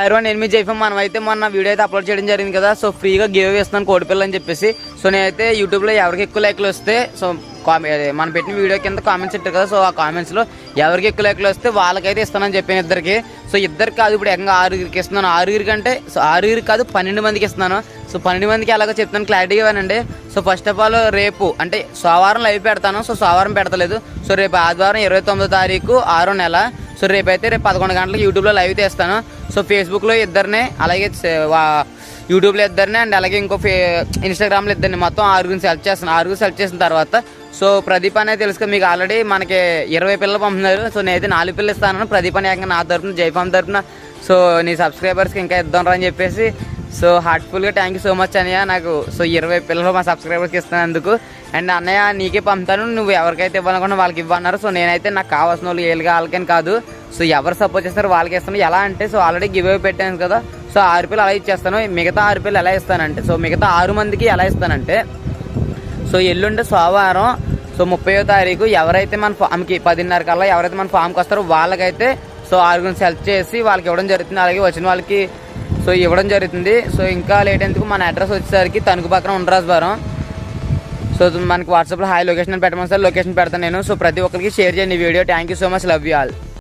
ఐరోన్ ఎనిమిది జైఫ్ మనం అయితే మొన్న వీడియో అయితే అప్లోడ్ చేయడం జరిగింది కదా. సో ఫ్రీగా గివ్ ఇస్తాను కోడిపిల్ల అని చెప్పేసి. సో నేనైతే యూట్యూబ్లో ఎవరికి ఎక్కువ లైక్లు వస్తే సో కామె మనం పెట్టిన వీడియో కింద కామెంట్స్ ఇట్టారు కదా. సో ఆ కామెంట్స్లో ఎవరికి ఎక్కువ లైక్లు వస్తే వాళ్ళకైతే ఇస్తానని చెప్పాను ఇద్దరికి. సో ఇద్దరికి కాదు ఇప్పుడు ఎంగా ఆరుగురికి ఇస్తున్నాను. ఆరుగురికి అంటే సో ఆరుగురికి కాదు పన్నెండు మందికి ఇస్తున్నాను. సో పన్నెండు మందికి ఎలాగో చెప్తాను క్లారిటీగా ఇవ్వనండి సో ఫస్ట్ ఆఫ్ ఆల్ రేపు అంటే సోమవారం లైవ్ పెడతాను. సో సోమవారం పెడతలేదు. సో రేపు ఆదివారం ఇరవై తొమ్మిదో తారీఖు ఆరో నెల. సో రేపైతే అయితే రేపు పదకొండు గంటలకు యూట్యూబ్లో లైవ్ తీస్తాను. సో ఫేస్బుక్లో ఇద్దరిని అలాగే యూట్యూబ్లో ఇద్దరిని అండ్ అలాగే ఇంకో ఫే ఇన్స్టాగ్రామ్లో ఇద్దరిని మొత్తం ఆరుగురిని సెలెక్ట్ చేస్తాను. ఆరుగురు సెలెక్ట్ చేసిన తర్వాత సో ప్రదీప్ అనేది తెలుసు మీకు ఆల్రెడీ మనకి ఇరవై పిల్లలు పంపుతున్నారు సో నేనైతే నాలుగు పిల్లలు ఇస్తాను. ప్రదీప్ అనే నా తరఫున జైఫామ్ తరఫున సో నీ సబ్స్క్రైబర్స్కి ఇంకా ఇద్దాం రా అని చెప్పేసి సో హార్ట్ఫుల్గా థ్యాంక్ యూ సో మచ్ అన్నయ్య. నాకు సో ఇరవై పిల్లలు మా సబ్స్క్రైబర్స్కి ఇస్తున్నందుకు. అండ్ అన్నయ్య నీకే పంపుతాను. నువ్వు ఎవరికైతే ఇవ్వాలనుకున్నా వాళ్ళకి ఇవ్వన్నారు. సో నేనైతే నాకు కావాల్సిన వాళ్ళు ఏళ్ళు వాళ్ళకని కాదు. సో ఎవరు సపోర్ట్ చేస్తారో వాళ్ళకి ఇస్తాను. ఎలా అంటే సో ఆల్రెడీ గివ్ అవే పెట్టాను కదా. సో ఆరు పిల్లలు అలా ఇచ్చేస్తాను? మిగతా ఆరు పిల్లలు ఎలా ఇస్తానంటే సో మిగతా ఆరు మందికి ఎలా ఇస్తానంటే సో ఎల్లుండి సోమవారం సో ముప్పయో తారీఖు ఎవరైతే మన ఫామ్కి పదిన్నర కల్లా ఎవరైతే మన ఫామ్కి వస్తారో వాళ్ళకైతే సో ఆరుగురిని సెలెక్ట్ చేసి వాళ్ళకి ఇవ్వడం జరుగుతుంది. అలాగే వచ్చిన వాళ్ళకి సో ఇవ్వడం జరుగుతుంది. సో ఇంకా లేట్ ఎందుకు? మన అడ్రస్ వచ్చేసరికి తణుకు పక్కన ఉండరాజువారం సో మనకి వాట్సాప్లో హాయ్ లొకేషన్ పెట్టమని సార్ లొకేషన్ పెడతాను నేను. సో ప్రతి ఒక్కరికి షేర్ చేయండి ఈ video. Thank you so much love you all